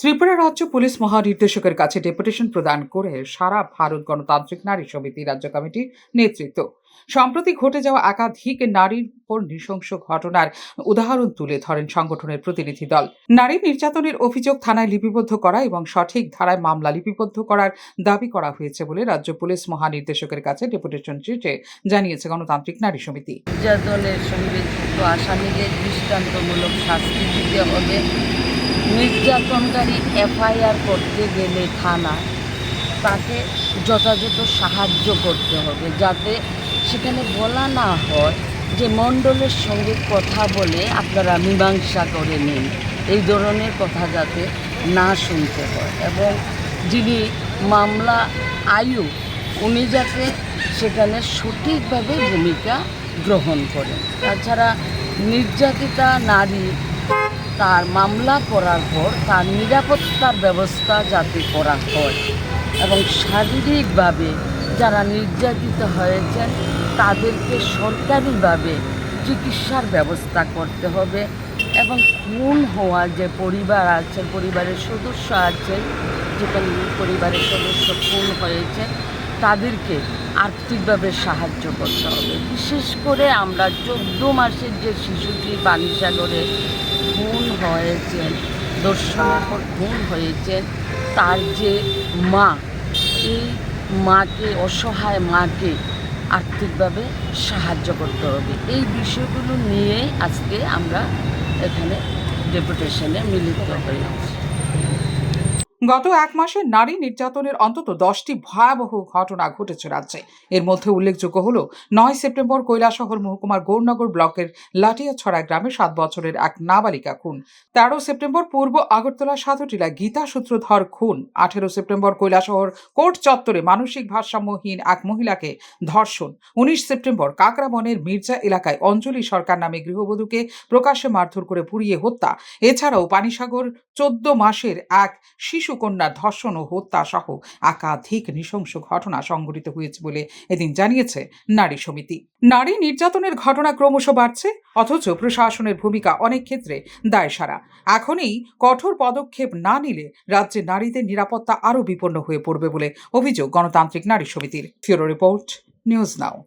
ত্রিপুরা রাজ্য পুলিশ মহানির্দেশকের কাছে ডেপুটেশন প্রদান করে সারা ভারত গণতান্ত্রিক নারী সমিতি রাজ্য কমিটির নেতৃত্ব। সম্প্রতি ঘটে যাওয়া একাধিক নারীর উপর নৃশংস ঘটনার উদাহরণ তুলে ধরেন সংগঠনের প্রতিনিধি দল। নারী নির্যাতনের অভিযোগ থানায় লিপিবদ্ধ করা এবং সঠিক ধারায় মামলা লিপিবদ্ধ করার দাবি করা হয়েছে বলে রাজ্য পুলিশ মহানির্দেশকের কাছে ডেপুটেশন চিঠে জানিয়েছে গণতান্ত্রিক নারী সমিতি। নির্যাতনের সঙ্গে যুক্ত আসামিদের দৃষ্টান্তমূলক শাস্তি দিতে হবে। নির্যাতনকারী এফআইআর করতে গেলে থানা তাকে যথাযথ সাহায্য করতে হবে যাতে সেখানে বলা না হয় যে মণ্ডলের সঙ্গে কথা বলে আপনারা মীমাংসা করে নিন। এই ধরনের কথা যাতে না শুনতে হয় এবং যিনি মামলা আয়ু, উনি যাতে সেখানে সঠিকভাবে ভূমিকা গ্রহণ করেন। তাছাড়া নির্যাতিতা নারী তার মামলা করার পর তার নিরাপত্তার ব্যবস্থা যাতে করা হয় এবং শারীরিকভাবে যারা নির্যাতিত হয়েছেন, তাদেরকে সরকারিভাবে চিকিৎসার ব্যবস্থা করতে হবে এবং খুন হওয়া যে পরিবার আছে, পরিবারের সদস্য আছেন, যেখানে পরিবারের সদস্য খুন হয়েছে তাদেরকে আর্থিকভাবে সাহায্য করতে হবে। বিশেষ করে আমরা চোদ্দ মাসের যে শিশুটি বাণীসাগরে খুন হয়েছেন দর্শনের পর খুন হয়েছেন তার যে মা, এই মাকে, অসহায় মাকে আর্থিকভাবে সাহায্য করতে হবে। এই বিষয়গুলো নিয়ে আজকে আমরা এখানে ডেপুটেশনে মিলিত হয়েছি। গত এক মাসে নারী নির্যাতনের অন্তত দশটি ভয়াবহ ঘটনা ঘটেছে রাজ্যে। এর মধ্যে উল্লেখযোগ্য হল, নয় সেপ্টেম্বর কৈলাসহর মহকুমার গৌরনগর ব্লকের লাটিয়াছড়া গ্রামে সাত বছরের এক নাবালিকা খুন। তেরো সেপ্টেম্বর পূর্ব আগরতলা সাধুটিলা গীতা সূত্রধর খুন। আঠেরো সেপ্টেম্বর কৈলাসহর কোর্ট চত্বরে মানসিক ভারসাম্যহীন এক মহিলাকে ধর্ষণ। উনিশ সেপ্টেম্বর কাকরাবনের মির্জা এলাকায় অঞ্জলি সরকার নামে গৃহবধূকে প্রকাশ্যে মারধর করে পুড়িয়ে হত্যা। এছাড়াও পানিসাগর চোদ্দ মাসের এক শিশুকন্যা ধর্ষণ ও হত্যা সহ একাধিক নৃশংস ঘটনা সংঘটিত হয়েছে বলে এদিন জানিয়েছে নারী সমিতি। নারী নির্যাতনের ঘটনা ক্রমশ বাড়ছে, অথচ প্রশাসনের ভূমিকা অনেক ক্ষেত্রে দায়সারা। এখনই কঠোর পদক্ষেপ না নিলে রাজ্যে নারীদের নিরাপত্তা আরও বিপন্ন হয়ে পড়বে বলে অভিযোগ গণতান্ত্রিক নারী সমিতির। ফিওরো রিপোর্ট, নিউজ নাও।